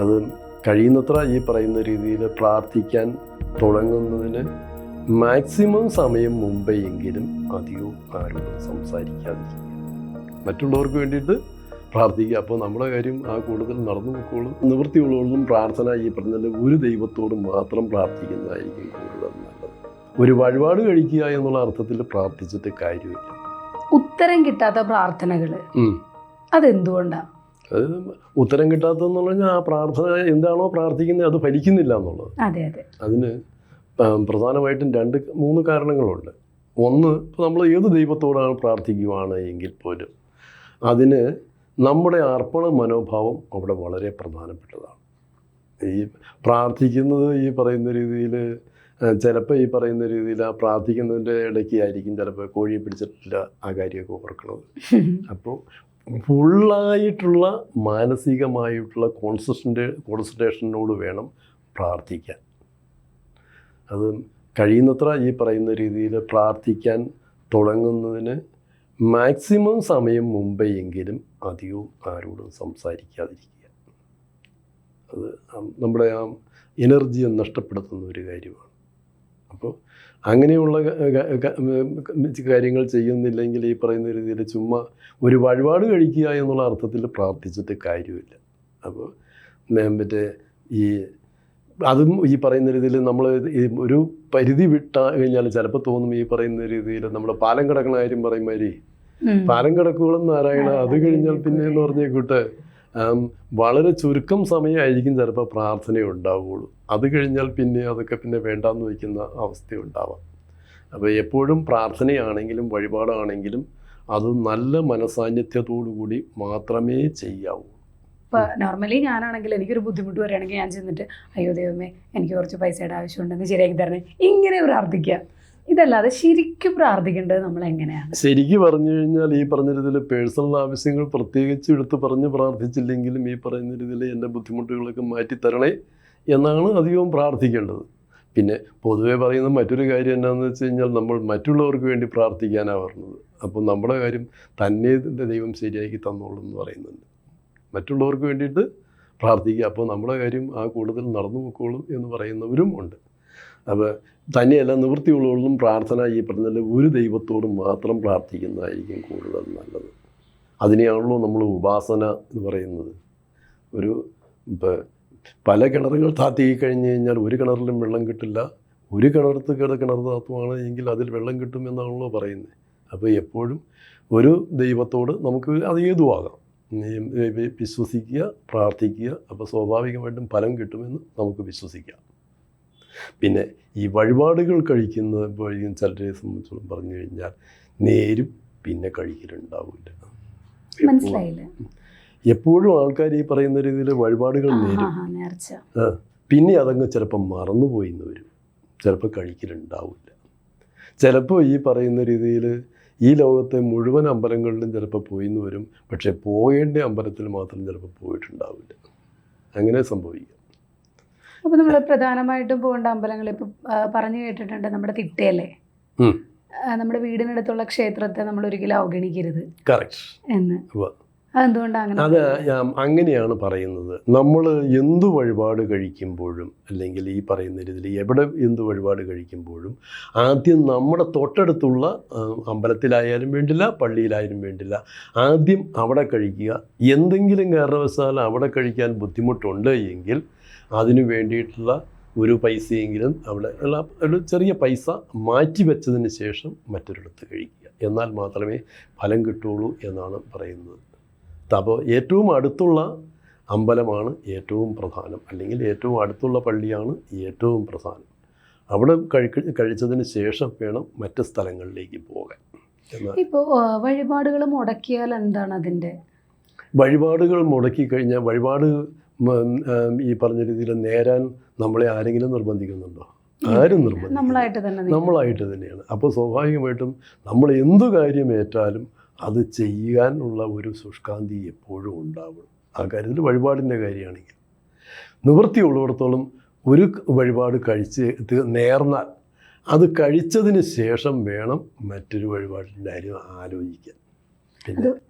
അത് കഴിയുന്നത്ര ഈ പറയുന്ന രീതിയിൽ പ്രാർത്ഥിക്കാൻ തുടങ്ങുന്നതിന് മാക്സിമം സമയം മുമ്പെയെങ്കിലും അധികവും ആരോടും സംസാരിക്കാതിരിക്കുക. മറ്റുള്ളവർക്ക് വേണ്ടിയിട്ട് പ്രാർത്ഥിക്കുക. അപ്പോൾ നമ്മുടെ കാര്യം ആ കൂടുതൽ നടന്നു പോയിക്കോളും നിവൃത്തിയുള്ളവരും പ്രാർത്ഥന ഈ പറഞ്ഞാൽ ഒരു ദൈവത്തോട് മാത്രം പ്രാർത്ഥിക്കുന്നതായിരിക്കും കൂടുതൽ നല്ലത്. ഒരു വഴിപാട് കഴിക്കുക എന്നുള്ള അർത്ഥത്തിൽ പ്രാർത്ഥിച്ചിട്ട് കാര്യമില്ല. ഉത്തരം കിട്ടാത്ത പ്രാർത്ഥനകൾ ഉം. അത് ഉത്തരം കിട്ടാത്തതെന്ന് പറഞ്ഞാൽ ആ പ്രാർത്ഥന എന്താണോ പ്രാർത്ഥിക്കുന്നത് അത് ഫലിക്കുന്നില്ല എന്നുള്ളത്. അതെ അതെ. അതിന് പ്രധാനമായിട്ടും രണ്ട് മൂന്ന് കാരണങ്ങളുണ്ട്. ഒന്ന് ഇപ്പോൾ നമ്മൾ ഏത് ദൈവത്തോടാണ് പ്രാർത്ഥിക്കുവാണ് എങ്കിൽ പോലും അതിന് നമ്മുടെ അർപ്പണ മനോഭാവം അവിടെ വളരെ പ്രധാനപ്പെട്ടതാണ്. ഈ പ്രാർത്ഥിക്കുന്നത് ഈ പറയുന്ന രീതിയിൽ ചിലപ്പോൾ ഈ പറയുന്ന രീതിയിൽ ആ പ്രാർത്ഥിക്കുന്നതിന്റെ ഇടയ്ക്ക് ആയിരിക്കും ചിലപ്പോൾ കോഴിയെ പിടിച്ചിട്ടില്ല ആ കാര്യമൊക്കെ ഓർക്കണത്. അപ്പോൾ ഫുള്ളായിട്ടുള്ള മാനസികമായിട്ടുള്ള കോൺസെൻട്രേ കോൺസെൻട്രേഷനോട് വേണം പ്രാർത്ഥിക്കാൻ. അത് കഴിയുന്നത്ര ഈ പറയുന്ന രീതിയിൽ പ്രാർത്ഥിക്കാൻ തുടങ്ങുന്നതിന് മാക്സിമം സമയം മുമ്പേ എങ്കിലും അധികവും ആരോടും സംസാരിക്കാതിരിക്കുക. അത് നമ്മുടെ ആ എനർജിയെ നഷ്ടപ്പെടുത്തുന്ന ഒരു കാര്യമാണ്. അപ്പോൾ അങ്ങനെയുള്ള കാര്യങ്ങൾ ചെയ്യുന്നില്ലെങ്കിൽ ഈ പറയുന്ന രീതിയിൽ ചുമ്മാ ഒരു വഴിപാട് കഴിക്കുക എന്നുള്ള അർത്ഥത്തിൽ പ്രാർത്ഥിച്ചിട്ട് കാര്യമില്ല. അപ്പോൾ മറ്റേ ഈ അതും ഈ പറയുന്ന രീതിയിൽ നമ്മൾ ഒരു പരിധി വിട്ട കഴിഞ്ഞാൽ ചിലപ്പോൾ തോന്നും ഈ പറയുന്ന രീതിയിൽ നമ്മൾ പാലം കിടക്കണ കാര്യം പറയുമാതിരി. പാലം കിടക്കുകളും നാരായണ അത് കഴിഞ്ഞാൽ പിന്നെ എന്ന് പറഞ്ഞേക്കൂട്ട് വളരെ ചുരുക്കം സമയമായിരിക്കും ചിലപ്പോൾ പ്രാർത്ഥന ഉണ്ടാവുകയുള്ളൂ അത് കഴിഞ്ഞാൽ പിന്നെ അതൊക്കെ പിന്നെ വേണ്ടാന്ന് വയ്ക്കുന്ന അവസ്ഥ ഉണ്ടാവാം അപ്പോൾ എപ്പോഴും പ്രാർത്ഥനയാണെങ്കിലും വഴിപാടാണെങ്കിലും അത് നല്ല മനസാന്നിധ്യത്തോടു കൂടി മാത്രമേ ചെയ്യാവൂ. ഇപ്പൊ നോർമലി ഞാനാണെങ്കിൽ എനിക്കൊരു ബുദ്ധിമുട്ട് വരികയാണെങ്കിൽ ഞാൻ ചെന്നിട്ട് അയ്യോ ദൈവമേ എനിക്ക് കുറച്ച് പൈസയുടെ ആവശ്യമുണ്ടെന്ന് ശരിയാക്കി തരണേ. ഇങ്ങനെ പ്രാർത്ഥിക്കുക. ഇതല്ലാതെ ശരിക്കും പ്രാർത്ഥിക്കേണ്ടത് നമ്മൾ എങ്ങനെയാണ്? ശരിക്കും പറഞ്ഞു കഴിഞ്ഞാൽ ഈ പറഞ്ഞ രീതിയിൽ പേഴ്സണൽ ആവശ്യങ്ങൾ പ്രത്യേകിച്ച് എടുത്ത് പറഞ്ഞ് പ്രാർത്ഥിച്ചില്ലെങ്കിലും ഈ പറയുന്ന രീതിയിൽ എന്റെ ബുദ്ധിമുട്ടുകളൊക്കെ മാറ്റിത്തരണേ. എന്നാണ് അധികവും പ്രാർത്ഥിക്കേണ്ടത്. പിന്നെ പൊതുവെ പറയുന്ന മറ്റൊരു കാര്യം എന്താണെന്ന് വെച്ച് കഴിഞ്ഞാൽ നമ്മൾ മറ്റുള്ളവർക്ക് വേണ്ടി പ്രാർത്ഥിക്കാനാണ് പറഞ്ഞത്. അപ്പോൾ നമ്മുടെ കാര്യം തന്നെ ദൈവം ശരിയാക്കി തന്നോളൂ എന്ന് പറയുന്നുണ്ട്. മറ്റുള്ളവർക്ക് വേണ്ടിയിട്ട് പ്രാർത്ഥിക്കുക. അപ്പോൾ നമ്മുടെ കാര്യം ആ കൂടുതൽ നടന്നു പോയിക്കോളും എന്ന് പറയുന്നവരും ഉണ്ട്. അപ്പോൾ തന്നെയല്ല നിവൃത്തിയുള്ളവരും പ്രാർത്ഥന ഈ പറഞ്ഞാൽ ഒരു ദൈവത്തോടും മാത്രം പ്രാർത്ഥിക്കുന്നതായിരിക്കും കൂടുതൽ നല്ലത്. അതിനെയാണല്ലോ നമ്മൾ ഉപാസന എന്ന് പറയുന്നത്. ഒരു ഇപ്പോൾ പല കിണറുകൾ താത്തി കഴിഞ്ഞ് കഴിഞ്ഞാൽ ഒരു കിണറിലും വെള്ളം കിട്ടില്ല. ഒരു കിണറത്ത് കിട കിണർ താത്തുവാണ് എങ്കിൽ അതിൽ വെള്ളം കിട്ടും എന്നാണല്ലോ പറയുന്നത് അപ്പോൾ എപ്പോഴും ഒരു ദൈവത്തോട് നമുക്ക് അത് ഏതുവാകാം. വിശ്വസിക്കുക പ്രാർത്ഥിക്കുക അപ്പോൾ സ്വാഭാവികമായിട്ടും ഫലം കിട്ടുമെന്ന് നമുക്ക് വിശ്വസിക്കാം. പിന്നെ ഈ വഴിപാടുകൾ കഴിക്കുന്ന വഴിയും ചിലരെ സംബന്ധിച്ചോളം പറഞ്ഞു കഴിഞ്ഞാൽ നേരും പിന്നെ കഴിക്കലുണ്ടാവില്ല. മനസ്സിലായില്ല. എപ്പോഴും ആൾക്കാർ ഈ പറയുന്ന രീതിയിൽ വഴിപാടുകൾ നേരും. പിന്നെ അതങ്ങ് ചിലപ്പോൾ മറന്നുപോയി എന്ന് വരും. ചിലപ്പോൾ കഴിക്കലുണ്ടാവില്ല. ചിലപ്പോൾ ഈ പറയുന്ന രീതിയിൽ ഈ ലോകത്തെ മുഴുവൻ അമ്പലങ്ങളിലും ചിലപ്പോൾ പോയി എന്ന് വരും. പക്ഷേ പോകേണ്ട അമ്പലത്തിൽ മാത്രം ചിലപ്പോൾ പോയിട്ടുണ്ടാവില്ല. അങ്ങനെ സംഭവിക്കുക അപ്പോൾ നമ്മൾ പ്രധാനമായിട്ടും പോകേണ്ട അമ്പലങ്ങൾ ഇപ്പൊ പറഞ്ഞു കേട്ടിട്ടുണ്ട് നമ്മുടെ തിട്ടയല്ലേ? നമ്മുടെ വീടിനടുത്തുള്ള ക്ഷേത്രത്തെ നമ്മൾ ഒരിക്കലും അവഗണിക്കരുത്. കറക്റ്റ്. എന്ന്. അത് അങ്ങനെയാണ് പറയുന്നത്. നമ്മൾ എന്ത് വഴിപാട് കഴിക്കുമ്പോഴും അല്ലെങ്കിൽ ഈ പറയുന്ന രീതിയിൽ എവിടെ എന്ത് വഴിപാട് കഴിക്കുമ്പോഴും ആദ്യം നമ്മുടെ തൊട്ടടുത്തുള്ള അമ്പലത്തിലായാലും വേണ്ടില്ല പള്ളിയിലായാലും വേണ്ടില്ല ആദ്യം അവിടെ കഴിക്കുക. എന്തെങ്കിലും കാരണവശാൽ അവിടെ കഴിക്കാൻ ബുദ്ധിമുട്ടുണ്ട് എങ്കിൽ അതിനു വേണ്ടിയിട്ടുള്ള ഒരു പൈസയെങ്കിലും അവിടെ ഉള്ള ഒരു ചെറിയ പൈസ മാറ്റി വെച്ചതിന് ശേഷം മറ്റൊരിടത്ത് കഴിക്കുക. എന്നാൽ മാത്രമേ ഫലം കിട്ടുള്ളൂ എന്നാണ് പറയുന്നത്. അപ്പോൾ ഏറ്റവും അടുത്തുള്ള അമ്പലമാണ് ഏറ്റവും പ്രധാനം. അല്ലെങ്കിൽ ഏറ്റവും അടുത്തുള്ള പള്ളിയാണ് ഏറ്റവും പ്രധാനം. അവിടെ കഴിക്ക കഴിച്ചതിന് ശേഷം വേണം മറ്റ് സ്ഥലങ്ങളിലേക്ക് പോകാൻ. ഇപ്പോൾ ഇപ്പോ വഴിപാടുകൾ മുടക്കിയാൽ എന്താണ് അതിന്റെ? വഴിപാടുകൾ മുടക്കി കഴിഞ്ഞാൽ വഴിപാട് ഈ പറഞ്ഞ രീതിയിൽ നേരാൻ നമ്മളെ ആരെങ്കിലും നിർബന്ധിക്കുന്നുണ്ടോ? ആരും നിർബന്ധിക്കും നമ്മളായിട്ട് തന്നെയാണ്. അപ്പോൾ സ്വാഭാവികമായിട്ടും നമ്മൾ എന്തു കാര്യം ഏറ്റാലും അത് ചെയ്യാനുള്ള ഒരു ശുഷ്കാന്തി എപ്പോഴും ഉണ്ടാവും ആ കാര്യത്തിൽ വഴിപാടിന്റെ കാര്യമാണെങ്കിൽ. നിവൃത്തിയുള്ളിടത്തോളം ഒരു വഴിപാട് കഴിച്ച് നേർന്നാൽ അത് കഴിച്ചതിന് ശേഷം വേണം മറ്റൊരു വഴിപാടിന്റെ കാര്യം ആലോചിക്കാൻ.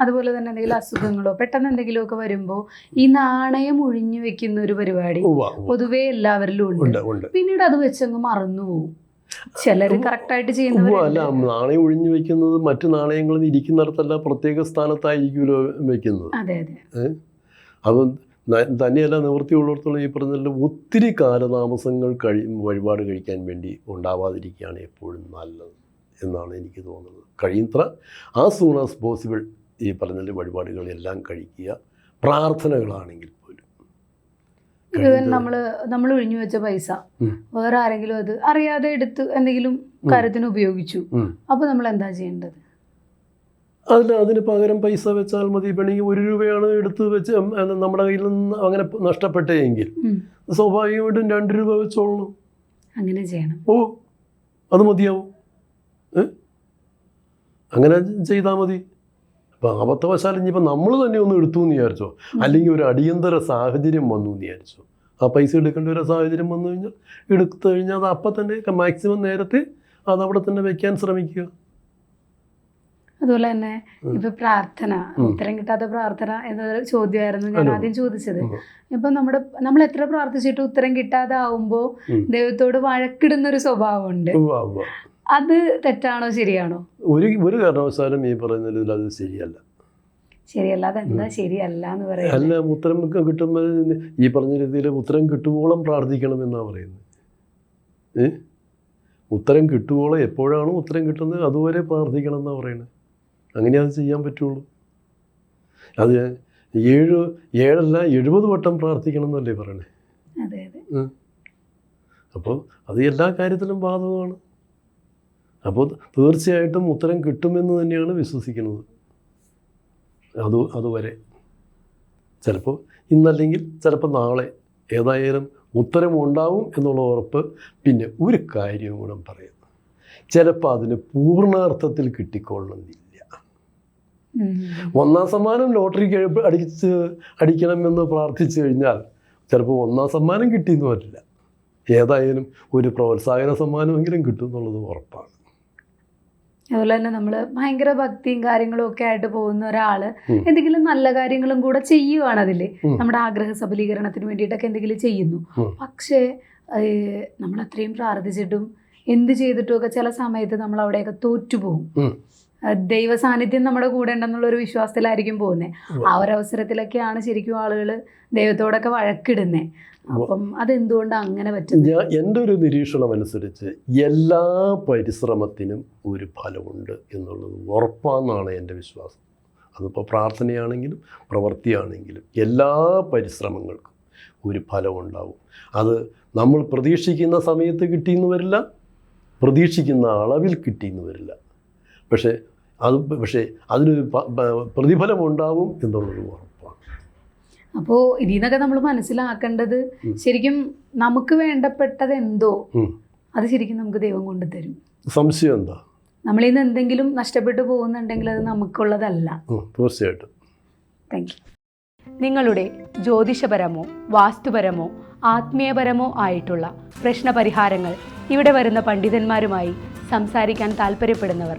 അതുപോലെ തന്നെ എന്തെങ്കിലും അസുഖങ്ങളോ പെട്ടെന്ന് എന്തെങ്കിലും ഒക്കെ വരുമ്പോൾ ഈ നാണയം ഒഴിഞ്ഞു വെക്കുന്ന ഒരു പരിപാടി. പൊതുവേ എല്ലാവരിലും ഉണ്ട്. പിന്നീട് അത് വെച്ചങ്ങ് മറന്നു പോകും ചിലര് കറക്റ്റായിട്ട് ഉവ്വ, അല്ല നാണയം ഒഴിഞ്ഞു വെക്കുന്നത് മറ്റു നാണയങ്ങളിൽ ഇരിക്കുന്നിടത്തല്ല പ്രത്യേക സ്ഥാനത്തായിരിക്കുമല്ലോ വെക്കുന്നത്. ന- തന്നെയല്ല നിവൃത്തിയുള്ളിടത്തോളം ഈ പറഞ്ഞ ഒത്തിരി കാലതാമസങ്ങൾ കഴി വഴിപാട് കഴിക്കാൻ വേണ്ടി ഉണ്ടാവാതിരിക്കുകയാണ് എപ്പോഴും നല്ലത് എന്നാണ് എനിക്ക് തോന്നുന്നത്. കഴിയുന്നത്ര ആ സൂൺ ആസ് പോസിബിൾ ഈ പറഞ്ഞ വഴിപാടുകളെല്ലാം കഴിക്കുക. പ്രാർത്ഥനകളാണെങ്കിൽ പോലും നമ്മൾ നമ്മൾ ഒഴിഞ്ഞു വെച്ച പൈസ. വേറെ ആരെങ്കിലും അത് അറിയാതെ എടുത്ത് എന്തെങ്കിലും കാര്യത്തിന് ഉപയോഗിച്ചു. അപ്പോൾ അപ്പൊ നമ്മൾ എന്താ ചെയ്യേണ്ടത്? അതിന് അതിന് പകരം പൈസ വെച്ചാൽ മതി. വേണമെങ്കിൽ ഒരു രൂപയാണ് എടുത്ത് വെച്ച് നമ്മുടെ കയ്യിൽ നിന്ന് അങ്ങനെ നഷ്ടപ്പെട്ടെങ്കിൽ. സ്വാഭാവികമായിട്ടും രണ്ട് രൂപ വെച്ചോളണം. അങ്ങനെ ചെയ്യണം. ഓ അത് മതിയാവും. അങ്ങനെ ചെയ്താൽ മതി. അപ്പം അബദ്ധവശാൽ ഇനിയിപ്പോൾ നമ്മൾ തന്നെ ഒന്ന് എടുത്തു എന്ന് വിചാരിച്ചോ അല്ലെങ്കിൽ ഒരു അടിയന്തര സാഹചര്യം വന്നു എന്ന് വിചാരിച്ചോ ആ പൈസ എടുക്കേണ്ട ഒരു സാഹചര്യം വന്നു കഴിഞ്ഞാൽ എടുത്തു കഴിഞ്ഞാൽ അത് അപ്പം തന്നെ മാക്സിമം നേരത്തെ അത് അവിടെ തന്നെ വെക്കാൻ ശ്രമിക്കുക അതുപോലെ തന്നെ. ഇപ്പൊ പ്രാർത്ഥന ഉത്തരം കിട്ടാത്ത പ്രാർത്ഥന എന്നൊരു ചോദ്യമായിരുന്നു ഞാൻ ആദ്യം ചോദിച്ചത്. ഇപ്പൊ നമ്മുടെ നമ്മൾ എത്ര പ്രാർത്ഥിച്ചിട്ട് ഉത്തരം കിട്ടാതെ ആവുമ്പോ ഉം. ദൈവത്തോട് വഴക്കിടുന്ന ഒരു സ്വഭാവമുണ്ട്. അത് തെറ്റാണോ ശരിയാണോ? ഒരു ഒരു കാരണവശാലും ഈ പറയുന്ന രീതിയിൽ അത് ശരിയല്ല. ശരിയല്ല. അതെന്താ ശരിയല്ല എന്ന് പറയാം അല്ല ഉത്തരം കിട്ടുമ്പോൾ ഈ പറഞ്ഞ രീതിയിൽ ഉത്തരം കിട്ടുവോളം പ്രാർത്ഥിക്കണം എന്നാണ് പറയുന്നത്. ഏ? ഉത്തരം കിട്ടുവോളം എപ്പോഴാണോ ഉത്തരം കിട്ടുന്നത് അതുവരെ പ്രാർത്ഥിക്കണം എന്നാണ് പറയുന്നത്. അങ്ങനെ അത് ചെയ്യാൻ പറ്റുള്ളൂ. അത് ഏഴ് ഏഴല്ല എഴുപത് വട്ടം പ്രാർത്ഥിക്കണം എന്നല്ലേ പറയണേ അപ്പോൾ അത് എല്ലാ കാര്യത്തിലും ബാധകമാണ്. അപ്പോൾ തീർച്ചയായിട്ടും ഉത്തരം കിട്ടുമെന്ന് തന്നെയാണ് വിശ്വസിക്കുന്നത്. അത് അതുവരെ. ചിലപ്പോൾ ഇന്നല്ലെങ്കിൽ ചിലപ്പോൾ നാളെ ഏതായാലും ഉത്തരം ഉണ്ടാവും എന്നുള്ള ഉറപ്പ് പിന്നെ ഒരു കാര്യവും കൂടെ പറയുന്നു ചിലപ്പോൾ അതിന് പൂർണാർത്ഥത്തിൽ കിട്ടിക്കൊള്ളുന്നില്ല. ഒന്നാം സമ്മാനം ലോട്ടറി കഴി- അടിച്ച് അടിക്കണമെന്ന് പ്രാർത്ഥിച്ചു കഴിഞ്ഞാൽ ചിലപ്പോൾ ഒന്നാം സമ്മാനം കിട്ടിയെന്ന് വരില്ല ഏതായാലും ഒരു പ്രോത്സാഹന സമ്മാനമെങ്കിലും കിട്ടും എന്നുള്ളത് ഉറപ്പാണ്. അതുപോലെ തന്നെ നമ്മൾ ഭയങ്കര ഭക്തിയും കാര്യങ്ങളും ഒക്കെ ആയിട്ട് പോകുന്ന ഒരാൾ എന്തെങ്കിലും നല്ല കാര്യങ്ങളും കൂടെ ചെയ്യുവാണ് അതിൽ. നമ്മുടെ ആഗ്രഹ സബലീകരണത്തിന് വേണ്ടിയിട്ടൊക്കെ എന്തെങ്കിലും ചെയ്യുന്നു. പക്ഷെ നമ്മൾ അത്രയും പ്രാർത്ഥിച്ചിട്ടും എന്ത് ചെയ്തിട്ടും ഒക്കെ ചില സമയത്ത് നമ്മൾ അവിടെയൊക്കെ തോറ്റുപോകും ദൈവ സാന്നിധ്യം നമ്മുടെ കൂടെ ഉണ്ടെന്നുള്ള ഒരു വിശ്വാസത്തിലായിരിക്കും പോകുന്നത്. ആ ഒരു അവസരത്തിലൊക്കെയാണ് ശരിക്കും ആളുകൾ ദൈവത്തോടൊക്കെ വഴക്കിടുന്നത് അപ്പം അതെന്തുകൊണ്ട് അങ്ങനെ പറ്റുന്നത് എന്റെ ഒരു നിരീക്ഷണം അനുസരിച്ച് എല്ലാ പരിശ്രമത്തിനും ഒരു ഫലമുണ്ട് എന്നുള്ളത് ഉറപ്പാണെന്നാണ് എന്റെ വിശ്വാസം. അതിപ്പോൾ പ്രാർത്ഥനയാണെങ്കിലും പ്രവൃത്തിയാണെങ്കിലും എല്ലാ പരിശ്രമങ്ങൾക്കും ഒരു ഫലമുണ്ടാവും. അത് നമ്മൾ പ്രതീക്ഷിക്കുന്ന സമയത്ത് കിട്ടിയെന്ന് വരില്ല പ്രതീക്ഷിക്കുന്ന അളവിൽ കിട്ടിയെന്ന് വരില്ല. പക്ഷേ അത് പക്ഷേ അതിനൊരു പ്രതിഫലം ഉണ്ടാവും എന്നുള്ളത് ഉറപ്പാണ്. അപ്പോൾ ഇതിന്നൊക്കെ നമ്മൾ മനസ്സിലാക്കേണ്ടത് ശരിക്കും നമുക്ക് വേണ്ടപ്പെട്ടത് എന്തോ അത് ശരിക്കും നമുക്ക് ദൈവം കൊണ്ടുതരും. സംശയം എന്താ? നമ്മളിൽ നിന്ന് എന്തെങ്കിലും നഷ്ടപ്പെട്ടു പോകുന്നുണ്ടെങ്കിൽ അത് നമുക്കുള്ളതല്ല. തീർച്ചയായിട്ടും. താങ്ക് യു നിങ്ങളുടെ ജ്യോതിഷപരമോ വാസ്തുപരമോ ആത്മീയപരമോ ആയിട്ടുള്ള പ്രശ്നപരിഹാരങ്ങൾ ഇവിടെ വരുന്ന പണ്ഡിതന്മാരുമായി സംസാരിക്കാൻ താല്പര്യപ്പെടുന്നവർ